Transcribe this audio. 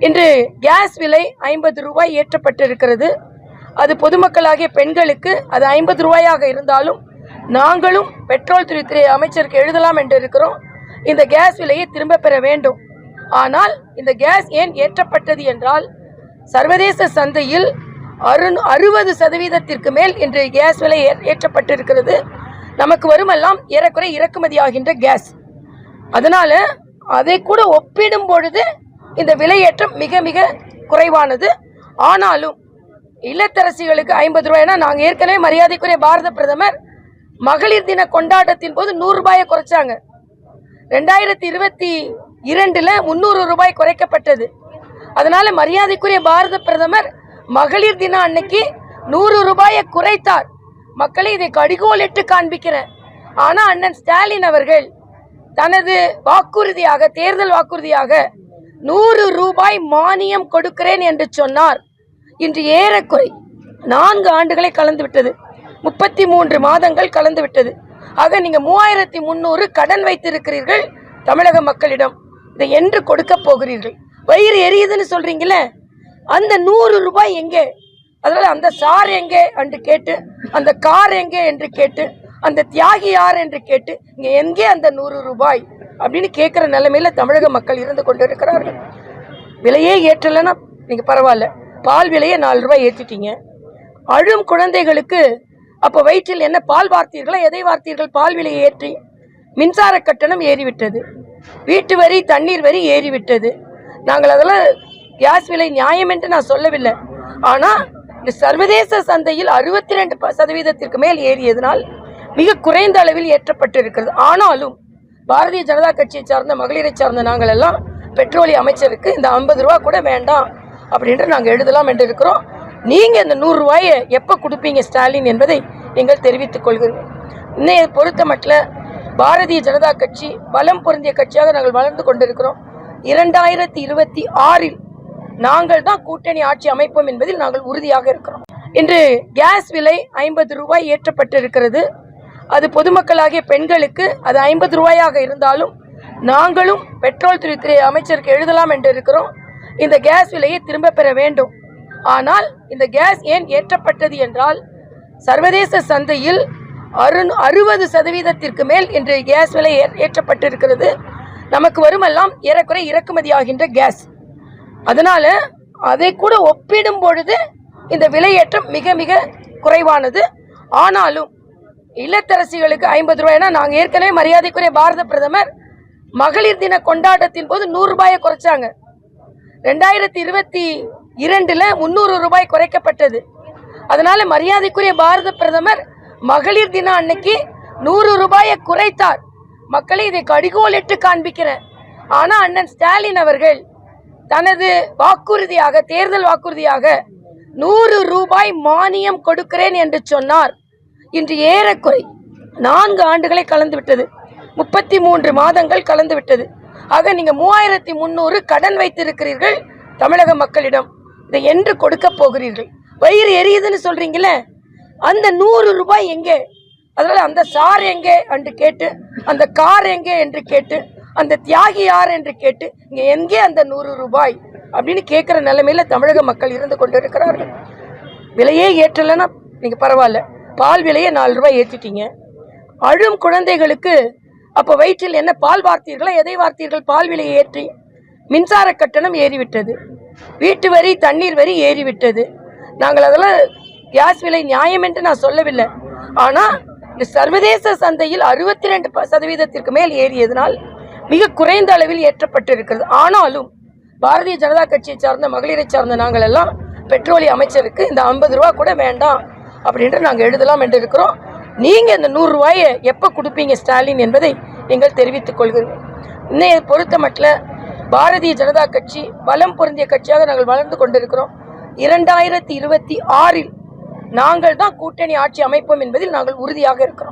இன்று கேஸ் விலை ஐம்பது ரூபாய் ஏற்றப்பட்டிருக்கிறது. அது பொதுமக்களாகிய பெண்களுக்கு அது ஐம்பது ரூபாயாக இருந்தாலும் நாங்களும் பெட்ரோல் துறைத்துறை அமைச்சருக்கு எழுதலாம் என்று இருக்கிறோம். இந்த கேஸ் விலையை திரும்ப பெற வேண்டும். ஆனால் இந்த கேஸ் ஏன் ஏற்றப்பட்டது என்றால் சர்வதேச சந்தையில் அறு அறுபது சதவீதத்திற்கு மேல் இன்று கேஸ் விலை ஏ- ஏற்றப்பட்டிருக்கிறது. நமக்கு வருமெல்லாம் ஏறக்குறை இறக்குமதி ஆகின்ற கேஸ். அதனால் அதை கூட ஒப்பிடும் பொழுது இந்த விலையேற்றம் மிக மிக குறைவானது. ஆனாலும் இல்லத்தரசிகளுக்கு ஐம்பது ரூபாய்னா நாங்கள் ஏற்கனவே மரியாதைக்குரிய பாரத பிரதமர் மகளிர் தின கொண்டாட்டத்தின் போது நூறு ரூபாயை குறைச்சாங்க. ரெண்டாயிரத்தி இருபத்தி இரண்டுல முந்நூறு ரூபாய் குறைக்கப்பட்டது. அதனால மரியாதைக்குரிய பாரத பிரதமர் மகளிர் தின அன்னைக்கு நூறு ரூபாயை குறைத்தார். மக்களை இதை கடிகோலிட்டு காண்பிக்கிறேன். ஆனால் அண்ணன் ஸ்டாலின் அவர்கள் தனது வாக்குறுதியாக தேர்தல் வாக்குறுதியாக நூறு ரூபாய் மானியம் கொடுக்கிறேன் என்று சொன்னார். இன்று ஏறக்குறை நான்கு ஆண்டுகளை கலந்து விட்டது. முப்பத்தி மூன்று மாதங்கள் கலந்துவிட்டது ஆக நீங்கள் மூவாயிரத்தி முந்நூறு கடன் வைத்திருக்கிறீர்கள் தமிழக மக்களிடம். இதை என்று கொடுக்க போகிறீர்கள். வயிறு எரியுதுன்னு சொல்கிறீங்களே அந்த நூறு ரூபாய் எங்கே? அதனால் அந்த சார் எங்கே? என்று கேட்டு அந்த கார் எங்கே? என்று கேட்டு அந்த தியாகி யார் என்று கேட்டு இங்கே எங்கே அந்த நூறு ரூபாய் அப்படின்னு கேட்குற நிலைமையில் தமிழக மக்கள் இருந்து கொண்டு இருக்கிறார்கள் விலையே ஏற்றலைன்னா நீங்கள் பரவாயில்ல. பால் விலையை நாலு ரூபாய் ஏற்றிட்டீங்க அழும் குழந்தைகளுக்கு அப்போ வயிற்றில் என்ன பால் வார்த்தீர்களா? எதை வார்த்தீர்கள்? பால் விலையை ஏற்றி மின்சார கட்டணம் ஏறிவிட்டது. வீட்டு வரி தண்ணீர் வரி ஏறிவிட்டது. நாங்கள் அதெல்லாம் கேஸ் விலை நியாயம் என்று நான் சொல்லவில்லை. ஆனால் இந்த சர்வதேச சந்தையில் அறுபத்தி ரெண்டு சதவீதத்திற்கு மேல் ஏறியதனால் மிக குறைந்த அளவில் ஏற்றப்பட்டிருக்கிறது. ஆனாலும் பாரதிய ஜனதா கட்சியை சார்ந்த மகளிரை சார்ந்த நாங்கள் எல்லாம் பெட்ரோலிய அமைச்சருக்கு இந்த ஐம்பது ரூபா கூட வேண்டாம் அப்படின்ட்டு நாங்கள் எழுதலாம் என்று இருக்கிறோம். நீங்கள் இந்த நூறுரூவாயை எப்போ கொடுப்பீங்க ஸ்டாலின் என்பதை நீங்கள் தெரிவித்துக் கொள்கிறீர்கள். இன்னைய பொறுத்த மட்டும் பாரதிய ஜனதா கட்சி பலம் பொருந்திய கட்சியாக நாங்கள் வளர்ந்து கொண்டிருக்கிறோம். இரண்டாயிரத்தி இருபத்தி ஆறில் நாங்கள் தான் கூட்டணி ஆட்சி அமைப்போம் என்பதில் நாங்கள் உறுதியாக இருக்கிறோம். இன்று கேஸ் விலை ஐம்பது ரூபாய் ஏற்றப்பட்டிருக்கிறது. அது பொதுமக்களாகிய பெண்களுக்கு அது ஐம்பது ரூபாயாக இருந்தாலும் நாங்களும் பெட்ரோல் துறைத்துறை அமைச்சருக்கு எழுதலாம் என்று இருக்கிறோம். இந்த கேஸ் விலையை திரும்ப பெற வேண்டும். ஆனால் இந்த கேஸ் ஏன் ஏற்றப்பட்டது என்றால் சர்வதேச சந்தையில் அரு அறுபது சதவீதத்திற்கு மேல் இன்று கேஸ் விலை ஏ- ஏற்றப்பட்டிருக்கிறது. நமக்கு வருமெல்லாம் ஏறக்குறை இறக்குமதி ஆகின்ற கேஸ். அதனால் அதை கூட ஒப்பிடும் பொழுது இந்த விலையேற்றம் மிக மிக குறைவானது. ஆனாலும் இல்லத்தரசிகளுக்கு ஐம்பது ரூபாய்னா நாங்கள் ஏற்கனவே மரியாதைக்குரிய பாரத பிரதமர் மகளிர் தின கொண்டாட்டத்தின் போது நூறு ரூபாயை குறைச்சாங்க. ரெண்டாயிரத்தி இருபத்தி இரண்டுல முந்நூறு ரூபாய் குறைக்கப்பட்டது. அதனால மரியாதைக்குரிய பாரத பிரதமர் மகளிர் தின அன்னைக்கு நூறு ரூபாயை குறைத்தார். மக்களை இதை கடிகோலிட்டு காண்பிக்கிறேன். ஆனா அண்ணன் ஸ்டாலின் அவர்கள் தனது வாக்குறுதியாக தேர்தல் வாக்குறுதியாக நூறு ரூபாய் மானியம் கொடுக்கிறேன் என்று சொன்னார். இன்று ஏறக்குறை நான்கு ஆண்டுகளை கலந்து விட்டது முப்பத்தி மூன்று மாதங்கள் கலந்து விட்டது ஆக நீங்கள் மூவாயிரத்தி முந்நூறு கடன் வைத்திருக்கிறீர்கள் தமிழக மக்களிடம். இதை என்று கொடுக்க போகிறீர்கள். வயிறு எரியுதுன்னு சொல்கிறீங்களே அந்த நூறு ரூபாய் எங்கே? அதனால் அந்த சார் எங்கே? என்று கேட்டு அந்த கார் எங்கே? என்று கேட்டு அந்த தியாகி யார்? என்று கேட்டு இங்கே எங்கே அந்த நூறு ரூபாய்? அப்படின்னு கேட்குற நிலைமையில் தமிழக மக்கள் இருந்து கொண்டு இருக்கிறார்கள் விலையே ஏற்றலைன்னா நீங்கள் பரவாயில்ல. பால் விலையை நாலு ரூபாய் ஏற்றிட்டீங்க அழும் குழந்தைகளுக்கு அப்போ வயிற்றில் என்ன பால் வார்த்தீர்களா? எதை வார்த்தீர்கள்? பால் விலையை ஏற்றி மின்சார கட்டணம் ஏறிவிட்டது. வீட்டு வரி தண்ணீர் வரி ஏறிவிட்டது. நாங்கள் அதெல்லாம் கேஸ் விலை நியாயம் என்று நான் சொல்லவில்லை. ஆனால் இந்த சர்வதேச சந்தையில் அறுபத்தி ரெண்டு சதவீதத்திற்கு மேல் ஏறியதனால் மிக குறைந்த அளவில் ஏற்றப்பட்டிருக்கிறது. ஆனாலும் பாரதிய ஜனதா கட்சியை சார்ந்த மகளிரை சார்ந்த நாங்கள் எல்லாம் பெட்ரோலிய அமைச்சருக்கு இந்த ஐம்பது ரூபா கூட வேண்டாம். அப்படின்ட்டு நாங்கள் எழுதலாம் என்று இருக்கிறோம். நீங்கள் இந்த நூறுரூவாயை எப்போ கொடுப்பீங்க ஸ்டாலின் என்பதை நீங்கள் தெரிவித்துக் கொள்கிறீர்கள் இன்னைய பொறுத்த மட்டும் பாரதிய ஜனதா கட்சி பலம் பொருந்திய கட்சியாக நாங்கள் வளர்ந்து கொண்டிருக்கிறோம். இரண்டாயிரத்தி இருபத்தி ஆறில் நாங்கள் தான் கூட்டணி ஆட்சி அமைப்போம் என்பதில் நாங்கள் உறுதியாக இருக்கிறோம்.